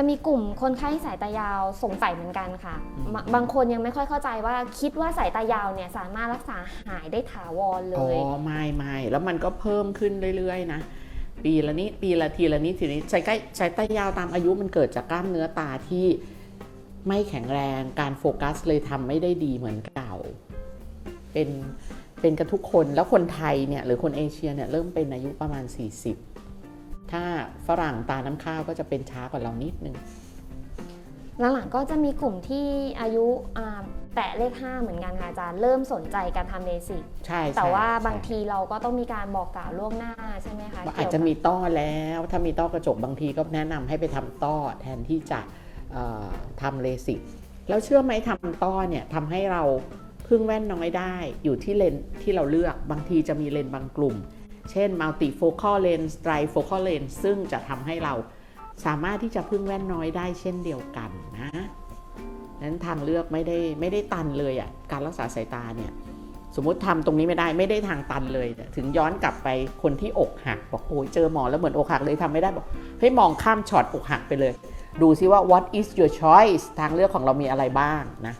จะมีกลุ่มคนไข้สายตายาวสงสัยเหมือนกันค่ะอืมบางบางคนยังไม่ค่อยเข้าใจว่าคิดว่าสายตายาวเนี่ยสามารถรักษาหายได้ถาวรเลอ๋อยไม่ไม่แล้วมันก็เพิ่มขึ้นเรื่อยๆนะปีละนิดปีละทีละนิดทีละนิดสายใกล้สายตายาวตามอายุมันเกิดจากกล้ามเนื้อตาที่ไม่แข็งแรงการโฟกัสเลยทำไม่ได้ดีเหมือนเก่า เป็นเป็นกันทุกคนแล้วคนไทยเนี่ยหรือคนเอเชียเนี่ยเริ่มเป็นอายุประมาณ 40 ถ้าฝรั่งตาน้ำข้าวก็จะเป็นช้ากว่าเรานิดนึงหลังๆก็จะมีกลุ่มที่อายุอ่าแตะเลข 5 เหมือนกันค่ะอาจารย์เริ่มสนใจการทำเลสิกใช่แต่ใช่ว่าใช่บางทีเราก็ต้องมีการบอกกล่าวล่วงหน้าใช่ไหมคะว่าอาจจะมีต้อแล้ว ถ้ามีต้อกระจกบางทีก็แนะนำให้ไปทำต้อแทนที่จะเอ่อทำเลสิกแล้วเชื่อไหมทำต้อเนี่ยทำให้เราพึ่งแว่นน้อยได้อยู่ที่เลนส์ที่เราเลือกบางทีจะมีเลนส์บางกลุ่ม เช่น multifocal lens trifocal lens ซึ่งจะทำให้เราสามารถที่จะพึ่งแว่นน้อยได้เช่นเดียวกันนะนั้นทางเลือกไม่ได้ไม่ได้ตันเลยอะ่ะการรักษาสายตาเนี่ยสมมติทำตรงนี้ไม่ได้ไม่ได้ทางตันเลยเนี่ยถึงย้อนกลับไปคนที่อกหักบอกโอ้ยเจอหมอแล้วเหมือนอกหักเลยทำไม่ได้บอกเฮ้ยมองข้ามช็อตอกหักไปเลย ดูซิว่า what is your choice ทางเลือกของเรามีอะไรบ้างนะ